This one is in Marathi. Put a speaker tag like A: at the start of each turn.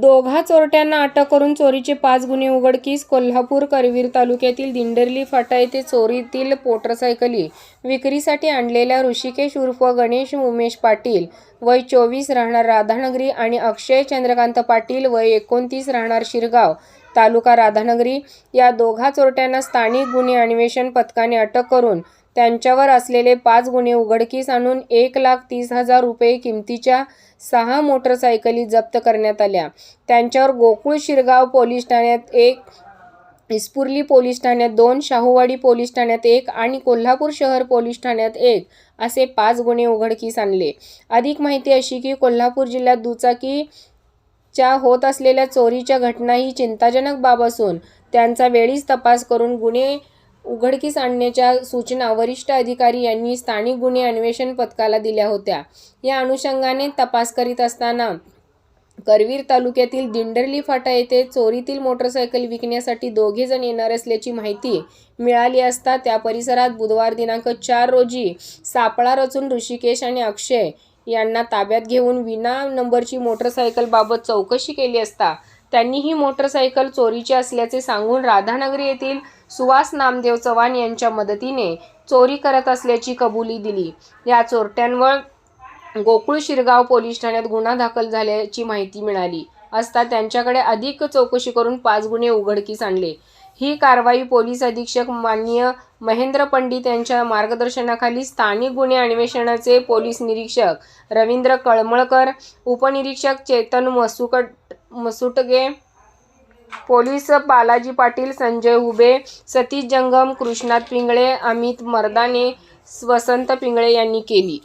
A: दोघा चोरट्यांना अटक करून चोरीचे पाच गुन्हे उघडकीस कोल्हापूर करवीर तालुक्यातील दिंडरली फाटा येथे चोरीतील मोटरसायकली विक्रीसाठी आणलेल्या ऋषिकेश उर्फ गणेश उमेश पाटील वय चोवीस राहणार राधानगरी आणि अक्षय चंद्रकांत पाटील वय एकोणतीस राहणार शिरगाव तालुका राधानगरी. या दोघा चोरट्यांना स्थानिक गुन्हे अन्वेषण पथकाने अटक करून त्यांच्यावर असलेले पाच गुन्हे उघडकीस आणून एक लाख तीस हजार रुपये किमतीच्या सहा मोटरसायकली जप्त करण्यात आल्या. त्यांच्यावर गोकुळ शिरगाव पोलीस ठाण्यात एक इस्पुर्ली पोलीस ठाण्यात दोन शाहूवाडी पोलीस ठाण्यात एक आणि कोल्हापूर शहर पोलीस ठाण्यात एक असे पाच गुन्हे उघडकीस आणले. अधिक माहिती अशी की कोल्हापूर जिल्ह्यात दुचाकी च्या होत असलेल्या चोरीच्या घटना ही चिंताजनक बाब असून त्यांचा वेळीच तपास करून गुन्हे उघडकीस आणण्याच्या सूचना वरिष्ठ अधिकारी यांनी स्थानिक गुन्हे अन्वेषण पथकाला दिल्या होत्या. या अनुषंगाने तपास करीत असताना करवीर तालुक्यातील दिंडर्ली फाटा येथे चोरीतील मोटरसायकल विकण्यासाठी दोघे जण येणार असल्याची माहिती मिळाली असता त्या परिसरात बुधवार दिनांक चार रोजी सापळा रचून ऋषिकेश आणि अक्षय यांना ताब्यात घेऊन विना नंबरची मोटरसायकलबाबत चौकशी केली असता त्यांनी ही मोटरसायकल चोरीची असल्याचे सांगून राधानगरी येथील सुहास नामदेव चव्हाण यांच्या मदतीने चोरी करत असल्याची कबुली दिली. या चोरट्यांवर गोकुळ शिरगाव पोलीस ठाण्यात गुन्हा दाखल झाल्याची माहिती मिळाली. असता त्यांच्याकडे अधिक चौकशी करून पाच गुन्हे उघडकीस आणले. ही कारवाई पोलीस अधीक्षक माननीय महेंद्र पंडित यांच्या मार्गदर्शनाखाली स्थानिक गुन्हे अन्वेषणाचे पोलीस निरीक्षक रवींद्र कळमळकर उपनिरीक्षक चेतन मसुकट मसुटगे पोलीस बालाजी पाटील संजय हुबे सतीश जंगम कृष्णात पिंगळे अमित मर्दाने वसंत पिंगळे यांनी केली.